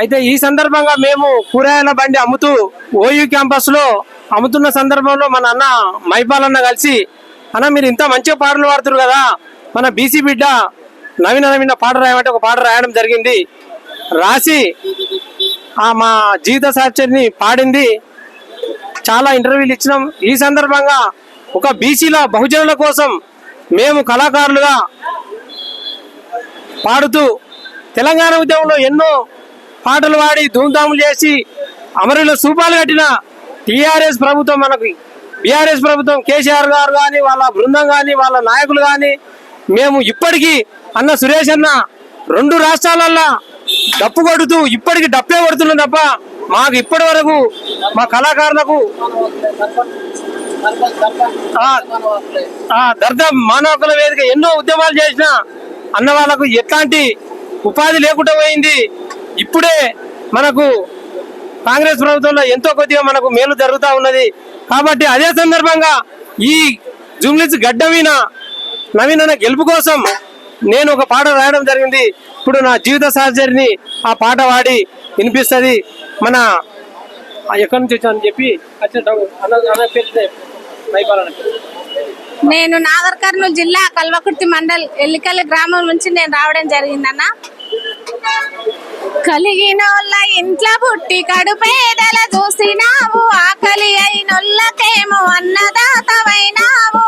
అయితే ఈ సందర్భంగా మేము కూరగాయల బండి అమ్ముతూ ఓయూ క్యాంపస్లో అమ్ముతున్న సందర్భంలో మన అన్న మైపాల్ అన్న కలిసి అన్న మీరు ఇంత మంచిగా పాటలు పాడుతున్నారు కదా మన బీసీ బిడ్డ నవీన నవీన పాట రాయమంటే ఒక పాట రాయడం జరిగింది. రాసి ఆ మా జీవిత సాక్షిని పాడింది. చాలా ఇంటర్వ్యూలు ఇచ్చినాం. ఈ సందర్భంగా ఒక బీసీల బహుజనుల కోసం మేము కళాకారులుగా పాడుతూ తెలంగాణ ఉద్యమంలో ఎన్నో పాటలు పాడి ధూమ్ధాములు చేసి అమరులో సూపాలు కట్టిన టీఆర్ఎస్ ప్రభుత్వం మనకి. బీఆర్ఎస్ ప్రభుత్వం కేసీఆర్ గారు కానీ వాళ్ళ బృందం కానీ వాళ్ళ నాయకులు కానీ మేము ఇప్పటికీ అన్న సురేష్ అన్న రెండు రాష్ట్రాలల్లో డప్పు కొడుతూ ఇప్పటికి డప్పే కొడుతున్నాం తప్ప మాకు ఇప్పటి వరకు మా కళాకారులకు దర్ద మానవకుల వేదిక ఎన్నో ఉద్యమాలు చేసిన అన్న వాళ్ళకు ఎట్లాంటి ఉపాధి లేకుండా పోయింది. ఇప్పుడే మనకు కాంగ్రెస్ ప్రభుత్వంలో ఎంతో కొద్దిగా మనకు మేలు జరుగుతూ ఉన్నది. కాబట్టి అదే సందర్భంగా ఈ జుమ్లిస్ గడ్డ నవీన గెలుపు కోసం నేను ఒక పాట రాయడం జరిగింది. ఇప్పుడు నా జీవిత సహచరిని ఆ పాట పాడి వినిపిస్తుంది. మన ఆ ఎక్కడి నుంచి వచ్చానని చెప్పి నేను నాగర్ కర్నూలు జిల్లా కల్వకుర్తి మండల్ ఎల్లికల్లి గ్రామం నుంచి నేను రావడం జరిగిందన్న. కలిగిన ఇంట్ల పుట్టి కడుపేదల చూసినావు. ఆకలి అయినొల్లకేమో అన్నదాతవైనావు.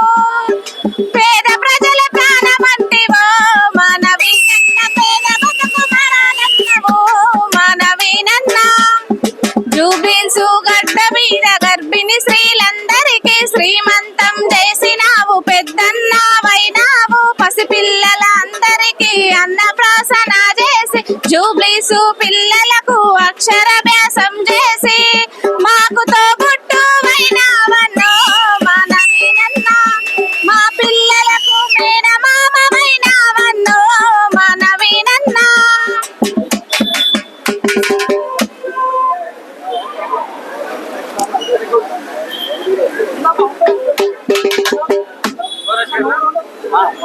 జూబ్లీసు పిల్లలకు అక్షరాభ్యాసం చేసి మాకు మానవీనన్నా మా పిల్లలకు మానవీనన్నా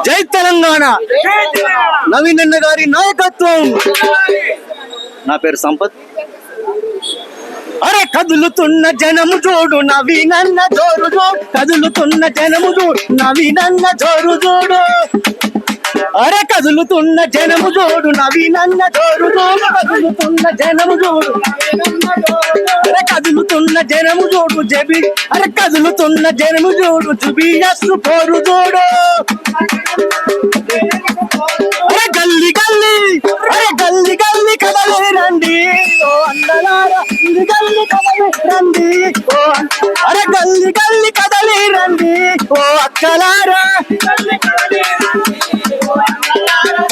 జై తెలంగాణ. నవీనన్న గారి నాయకత్వం. నా పేరు సంపత్. అరే కదులుతున్న జనము చూడు నవీనన్న జోరు జోడు కదులుతున్న జనము చూడు నవీనన్న జోరు చూడు. అరే కదులుతున్న జనము చూడు నవీనన్న జోరు చూడు కదులుతున్న జనము చూడు అరే కదులుతున్న జనము చూడు జబి అరే కదులుతున్న జనము చూడు జుబియస్సు పోరు చూడు. రండి. ఓ అరే గల్లి గల్లి కదలి రండి. ఓ అక్కలారా.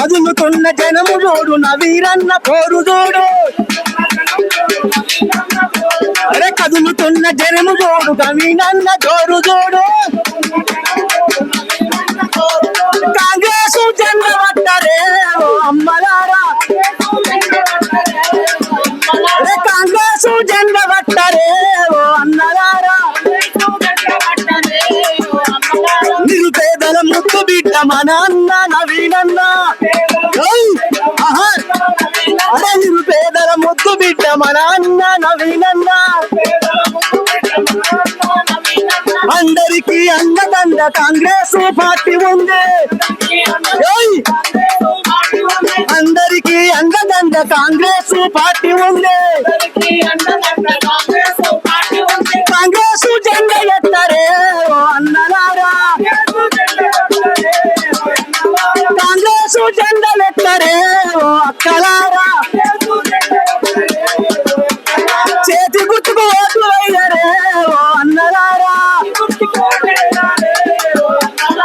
కదులుతున్న జనము చూడు నవీరన్న పోరు చూడు. అరే కదులుతున్న జనము చూడు గవీనన్న జోరు చూడు. ముద్దు బిడ్డ మన అన్న నవీనన్న అరే నిరుపేదల ముద్దు బిడ్డ మన అన్న నవీనన్న అందరికి అండదండ కాంగ్రెస్ పార్టీ ఉంది. ఓయ్! అందరికి అండదండ కాంగ్రెస్ పార్టీ ఉంది. కాంగ్రెస్ జెండా కాంగ్రెస్ జెండలెత్తరే ఓ అక్కలారా. చేతి గుర్తుకు ఓట్లు వేయరే ఓ అన్నలారా.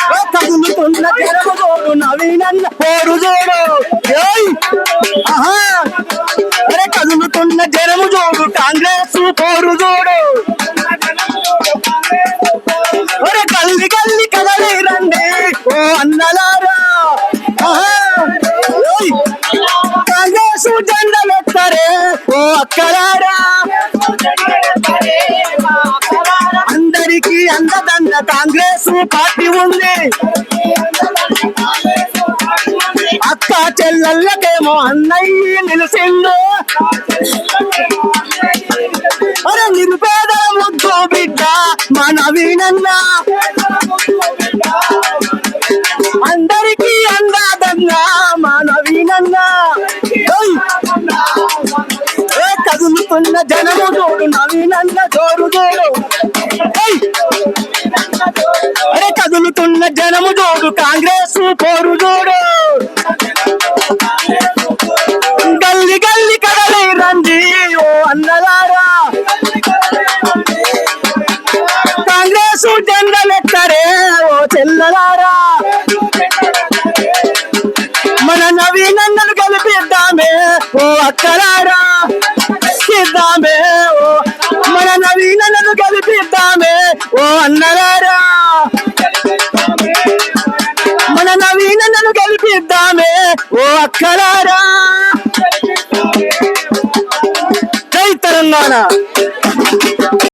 ఓ కదులుతున్న తెరము చూడు నవీనన్న పోరు చూడు. ఆహా! అరే కదులుతున్న జనము చూడు కాంగ్రెస్ పోరు చూడు. జెండలెత్తరే ఓ అక్కలారా. అందరికీ అందదండ కాంగ్రెస్ పార్టీ ఉంది. అక్క చెల్లెళ్ళకేమో అన్నయ్య నిలిచిండు. జోరు చూడు అరే కదులుతున్న జనము చూడు కాంగ్రెస్ పోరు చూడు గల్లి గల్లి కదలి రండి ఓ అన్నలారా. కాంగ్రెస్ జెండలెక్కరే ఓ చెల్లలారా. మన నవీనన్నను కలిపిద్దామే ఓ అక్కలారా. ఇద్దామే ఓ అన్నలారా